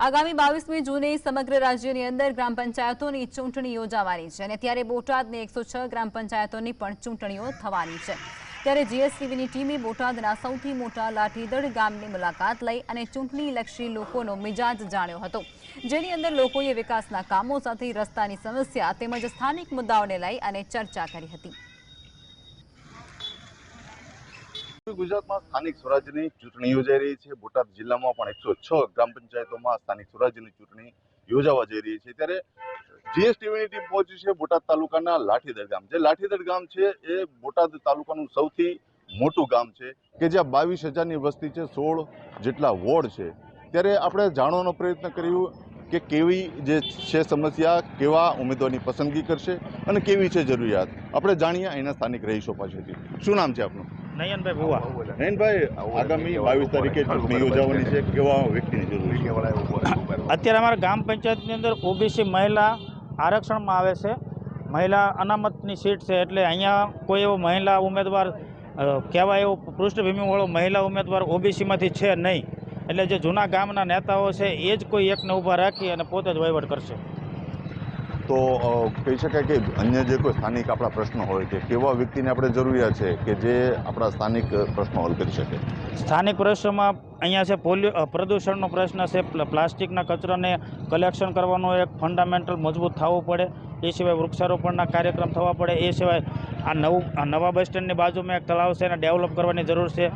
આગામી બાવીસમી જૂને સમગ્ર રાજ્યની અંદર ગ્રામ પંચાયતોની ચૂંટણી યોજાવાની છે અને ત્યારે બોટાદની એકસો ગ્રામ પંચાયતોની પણ ચૂંટણીઓ થવાની છે. ત્યારે જીએસટીવીની ટીમે બોટાદના સૌથી મોટા લાઠીદળ ગામની મુલાકાત લઈ અને ચૂંટણીલક્ષી લોકોનો મિજાજ જાણ્યો હતો. જેની અંદર લોકોએ વિકાસના કામો સાથે રસ્તાની સમસ્યા તેમજ સ્થાનિક મુદ્દાઓને લઈ અને ચર્ચા કરી હતી. ગુજરાતમાં સ્થાનિક સ્વરાજ્યની ચૂંટણી યોજાઈ રહી છે. બોટાદ જિલ્લામાં પણ એકસો છ ગ્રામ પંચાયતોમાં સ્થાનિક સ્વરાજ્યની ચૂંટણી યોજાવા જઈ રહી છે. ત્યારે જીએસટીવીની ટીમ પહોંચી છે બોટાદ તાલુકાના લાઠીદર ગામ. જે લાઠીદર ગામ છે એ બોટાદ તાલુકાનું સૌથી મોટું ગામ છે કે જ્યાં બાવીસ હજારની વસ્તી છે, સોળ જેટલા વોર્ડ છે. ત્યારે આપણે જાણવાનો પ્રયત્ન કર્યું કે કેવી જે છે સમસ્યા, કેવા ઉમેદવારની પસંદગી કરશે અને કેવી છે જરૂરિયાત. આપણે જાણીએ અહીંના સ્થાનિક રહીશો પાસેથી. શું નામ છે આપનું? નયનભાઈ ભુવા. નયનભાઈ આગામી બાવીસ તારીખે ચૂંટણી યોજાવાની છે. કેવા વ્યક્તિની જરૂર છે? અત્યારે અમારા ગ્રામ પંચાયતની અંદર ઓબીસી મહિલા આરક્ષણમાં આવે છે. મહિલા અનામતની સીટ છે એટલે અહીંયા કોઈ એવો મહિલા ઉમેદવાર કહેવાય એવો પૃષ્ઠભૂમિવાળો મહિલા ઉમેદવાર ઓબીસીમાંથી છે નહીં. એટલે જે જૂના ગામના નેતાઓ છે એ જ કોઈ એકને ઊભા રાખી અને પોતે જ વહીવટ કરશે. તો કહી શકાય કે અન્ય જે કોઈ સ્થાનિક આપણા પ્રશ્નો હોય કે કેવા વ્યક્તિને આપણે જરૂરિયાત છે કે જે આપણા સ્થાનિક પ્રશ્નો હલ કરી શકે? સ્થાનિક પ્રશ્નોમાં અહીંયા છે પોલ્યુ પ્રદૂષણનો પ્રશ્ન છે પ્લાસ્ટિકના કચરાને કલેક્શન કરવાનું એક ફંડામેન્ટલ મજબૂત થવું પડે, એ સિવાય વૃક્ષારોપણના કાર્યક્રમ થવા પડે, એ સિવાય આ નવું નવા બસ સ્ટેન્ડની બાજુમાં એક તળાવ છે એને ડેવલપ કરવાની જરૂર છે,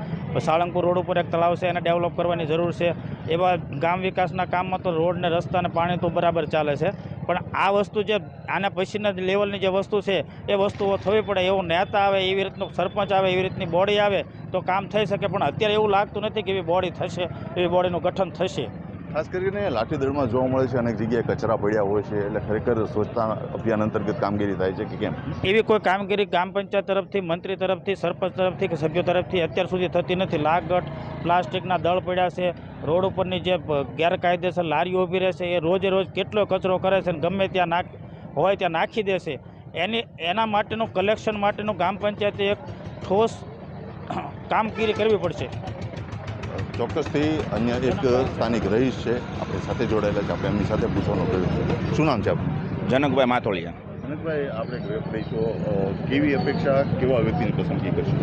સાળંગપુર રોડ ઉપર એક તળાવ છે એને ડેવલપ કરવાની જરૂર છે, એવા ગામ વિકાસના કામમાં તો રોડ ને રસ્તા અને પાણી તો બરાબર ચાલે છે પણ આ વસ્તુ જે આના પછીના લેવલની જે વસ્તુ છે, એ વસ્તુઓ થવી પડે એવો નેતા આવે, એવી રીતનો સરપંચ આવે, એવી રીતની બોડી આવે, તો કામ થઈ શકે. પણ અત્યારે એવું લાગતું નથી કે એવી બોડી થશે, એવી બોડીનું ગઠન થશે. ખાસ કરીને લાઠીદળમાં જોવા મળે છે, અનેક જગ્યાએ કચરા પડ્યા હોય છે, એટલે ખરેખર સ્વચ્છતા અભિયાન અંતર્ગત કામગીરી થાય છે કે કેમ? એવી કોઈ કામગીરી ગ્રામ પંચાયત તરફથી, મંત્રી તરફથી, સરપંચ તરફથી કે સભ્યો તરફથી અત્યાર સુધી થતી નથી. લાગટ પ્લાસ્ટિકના દળ પડ્યા છે, રોડ ઉપરની જે ગેરકાયદેસર લારીઓ ઊભી રહેશે એ રોજે રોજ કેટલો કચરો કરે છે અને ગમે ત્યાં નાખ, હોય ત્યાં નાખી દેશે એની, એના માટેનું કલેક્શન માટેનું ગ્રામ પંચાયતે એક ઠોસ કામગીરી કરવી પડશે. ચોક્કસથી અન્ય એક સ્થાનિક રહીશ છે આપણે સાથે જોડાયેલા છે આપણે એમની સાથે પૂછવાનો પ્રયત્ન શું નામ છે આપણું જનકભાઈ માથોળિયા જનકભાઈ આપણે લઈશો કેવી અપેક્ષા કેવા વ્યક્તિની પસંદગી કરશું?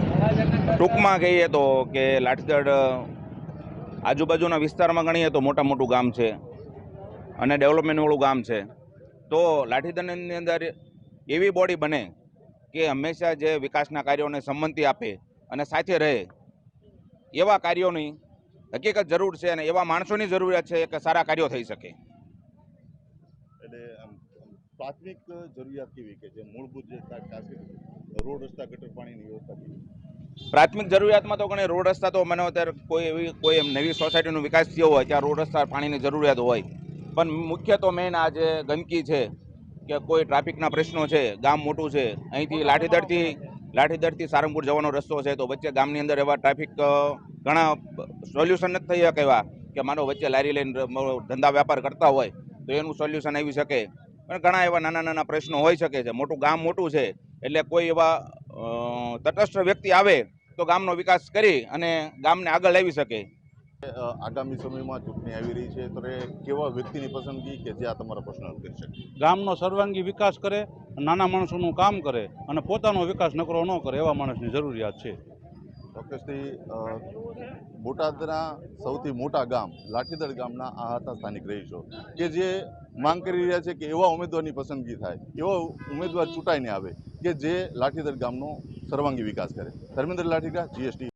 ટૂંકમાં કહીએ તો કે લાઠીદળ આજુબાજુના વિસ્તારમાં ગણીએ તો મોટા મોટું ગામ છે અને ડેવલપમેન્ટવાળું ગામ છે. તો લાઠીદળની અંદર એવી બોડી બને કે હંમેશા જે વિકાસના કાર્યોને સંમતિ આપે અને સાથે રહે એવા કાર્યોની હકીકત જરૂર છે અને એવા માણસોની જરૂરિયાત છે કે સારા કાર્યો થઈ શકે. પ્રાથમિક જરૂરિયાત કેવી કે જે મૂળભૂત જે રોડ રસ્તા ગટર પાણીની વ્યવસ્થા પ્રાથમિક જરૂરિયાતમાં તો ઘણી રોડ રસ્તા તો મને અત્યારે કોઈ એવી કોઈ એમ નવી સોસાયટીનો વિકાસ થયો હોય ત્યાં રોડ રસ્તા પાણીની જરૂરિયાત હોય. પણ મુખ્ય તો મેઇન આ જે ગંદકી છે કે કોઈ ટ્રાફિકના પ્રશ્નો છે ગામ મોટું છે અહીંથી લાઠીદળથી લાઠીદળથી સારંગપુર જવાનો રસ્તો છે, તો વચ્ચે ગામની અંદર એવા ટ્રાફિક ઘણા સોલ્યુશન નથી થઈ શકે એવા કે માનો વચ્ચે લારી લઈને ધંધા વ્યાપાર કરતા હોય, તો એનું સોલ્યુશન આવી શકે. પણ ઘણા એવા નાના નાના પ્રશ્નો હોઈ શકે છે. મોટું ગામ મોટું છે, એટલે કોઈ એવા તટસ્થ વ્યક્તિ આવે તો ગામનો વિકાસ કરી અને ગામને આગળ લાવી શકે. આગામી સમયમાં ચૂંટણી આવી રહી છે તો એ કેવા વ્યક્તિની પસંદગી કે જે આ તમારા પ્રશ્ન છે કરી શકે? ગામનો સર્વાંગી વિકાસ કરે નાના માણસોનું કામ કરે અને પોતાનો વિકાસ નકરો ન કરે એવા માણસની જરૂરિયાત છે. ચોક્કસથી બોટાદના સૌથી મોટા ગામ લાઠીદળ ગામના આ હતા સ્થાનિક રહીશો કે જે માંગ કરી રહ્યા છે કે એવા ઉમેદવારની પસંદગી થાય એવો ઉમેદવાર ચૂંટાઈને આવે કે જે લાઠીદળ ગામનો સર્વાંગી વિકાસ કરે. ધર્મેન્દ્ર લાઠીકા જીએસટી